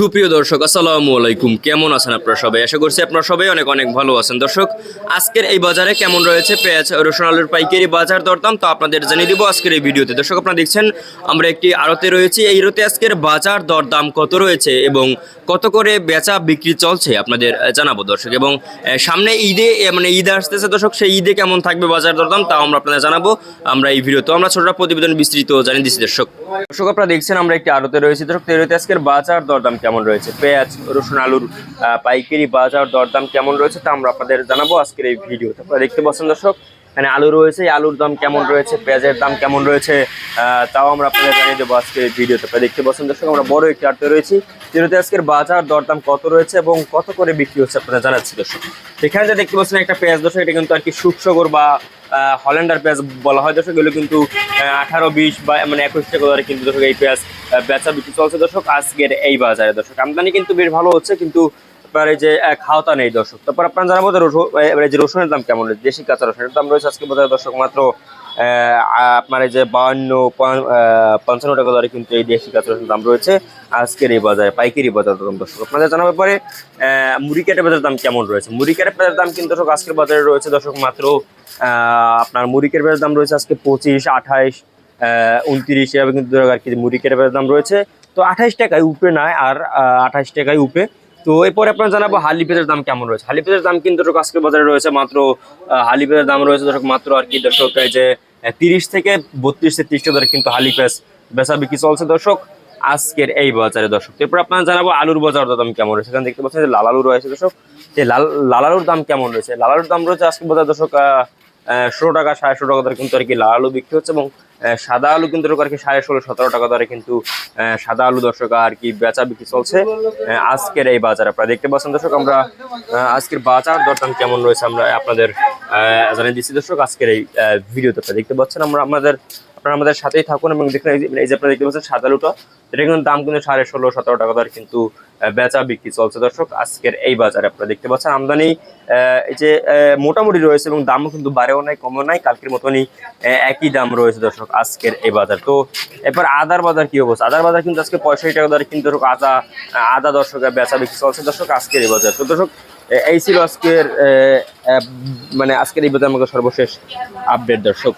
সুপ্রিয় দর্শক, আসসালামু আলাইকুম। কেমন আছেন আপনারা সবাই? আশা করছি আপনারা সবাই অনেক অনেক ভালো আছেন। দর্শক, আজকের এই বাজারে কেমন রয়েছে? পেঁয়াজ, রসুন, আলুর পাইকারি বাজার দরদাম তো আপনাদের জানিয়ে দিব আজকের এই ভিডিওতে। দর্শক, আপনারা দেখছেন, আমরা একটি আড়তে রয়েছি। এই আড়তে আজকের বাজার দরদাম কত রয়েছে এবং কত করে বেচা বিক্রি চলছে আপনাদের জানাব দর্শক। এবং সামনে ঈদে মানে ঈদ আসতেছে দর্শক, সেই ঈদে কেমন থাকবে বাজার দরদাম তাও আমরা আপনাদের জানাব। আমরা এই ভিডিও তো আমরা ছোটটা প্রতিবেদন বিস্তৃত জানিয়ে দিচ্ছি দর্শক। দর্শক, আপনারা দেখছেন, আমরা একটি আড়তে রয়েছি। দর্শক, এই আজকের বাজার দরদাম রয়েছে? পেঁয়াজ, রসুন, আলুর পাইকারি বাজার দরদাম কেমন রয়েছে তা আমরা আপনাদের জানাব আজকের এই ভিডিওতে। আপনারা দেখতে পাচ্ছেন দর্শক, এখানে আলু রয়েছে আলুর দাম কেমন রয়েছে, পেঁয়াজের দাম কেমন রয়েছে তাও আমরা আপনাদের জানিয়ে দেবো আজকের এই ভিডিওতে। আপনারা দেখতে পাচ্ছেন দর্শক, আমরা বড় একটি আড়তে রয়েছি, যেটাতে আজকের বাজার দরদাম কত রয়েছে এবং কত করে বিক্রি হচ্ছে আপনারা জানাচ্ছি দর্শক। এখানে যে দেখতে পাচ্ছেন একটা পেঁয়াজ দর্শক, এটা কিন্তু আর কি সুকসগর বা হল্যান্ডার পেঁয়াজ বলা হয় দর্শক, এগুলো কিন্তু আঠারো, বিশ বা মানে একুশ টাকা দরে কিন্তু দর্শক এই পেঁয়াজ বেচা বিক্রি চলছে দর্শক, আজকের এই বাজারে দর্শক। আমদানি কিন্তু বেশ ভালো হচ্ছে, কিন্তু এই যে খাওয়াতা নেই দর্শক। তারপর আপনার জানাব যে রসুন এবারে যে রসুনের দাম কেমন রয়েছে দেশি কাঁচা রসুনের দাম রয়েছে আজকে বাজারে দর্শক মাত্র আপনার এই যে বাউন্ন পঞ্চান্ন টাকা দরে কিন্তু এই দেশি কাঁচা রসুনের দাম রয়েছে। আজকের এই বাজারে, পাইকারি বাজার দাম দর্শক। আপনাদের জানাবে পরে মুড়ি কেটে বাজারের দাম কেমন রয়েছে? মুড়ি কেটে বাজারের দাম কিন্তু দর্শক আজকের বাজারে রয়েছে দর্শক মাত্র আপনার মুড়ি কেটে বাজারের দাম রয়েছে আজকে পঁচিশ আঠাইশ উনত্রিশ এভাবে কিন্তু আর কি মুড়ি কেটে দাম রয়েছে। তো আঠাইশ টাকায় উপরে নয়, আর আঠাইশ টাকায় উপরে তো এরপরে আপনার জানাব হালি পেঁয়াজের দাম কেমন রয়েছে? হালি পেঁয়াজের দাম কিন্তু দর্শক আজকের বাজারে রয়েছে মাত্র হালি পেঁয়াজের দাম রয়েছে দর্শক মাত্র আর কি দর্শক যে তিরিশ থেকে বত্রিশ থেকে ত্রিশ ধরে কিন্তু হালি পেঁয়াজ বেচা বিক্রি চলছে দর্শক আজকের এই বাজারে দর্শক। এরপর আপনার জানাব আলুর বাজার দাম কেমন রয়েছে? এখানে দেখতে পাচ্ছেন যে লাল আলু রয়েছে দর্শক। যে লাল লাল আলুর দাম কেমন রয়েছে? লাল আলুর দাম রয়েছে আজকের বাজার দর্শক ষোলো টাকা, সাড়ে ষোলো টাকা কিন্তু আর কি লাল আলু বিক্রি হচ্ছে এবং সাদা আলু কিন্তু আর কি সাড়ে ষোলো, সতেরো টাকা দরে কিন্তু সাদা আলু দর্শক আর কি বেচা বিক্রি চলছে আজকের এই বাজার আপনারা দেখতে পাচ্ছেন দর্শক, আমরা আজকের বাজার দরদাম কেমন রয়েছে আমরা আপনাদের জানিয়ে দিচ্ছি দর্শক, আজকের এই ভিডিওতে দেখতে পাচ্ছেন, আমরা আমাদের আপনারা আমাদের সাথেই থাকুন এবং দেখুন, এই যে- আপনারা দেখতে পাচ্ছেন সাদা আলুটা এটা কিন্তু দাম কিন্তু সাড়ে ষোলো, সতেরো টাকা দরে কিন্তু বেচা বিক্রি চলছে। দর্শক, আজকের এই বাজারে আপনারা দেখতে পাচ্ছেন আমদানি এই যে মোটামুটি রয়েছে এবং দামও কিন্তু বাড়েও নাই, কমও নাই, কালকের মতনই একই দাম রয়েছে দর্শক আজকের এই বাজার। তো এরপর আদার বাজার কি অবস্থা? আদার বাজার কিন্তু আজকে পঁয়ষট্টি টাকা দরে কিন্তু দর্শক আদা আদা দর্শক বেচা বিক্রি চলছে দর্শক আজকের এই বাজার। তো দর্শক এই ছিল আজকের মানে আজকের এই বাজার আমাকে সর্বশেষ আপডেট দর্শক।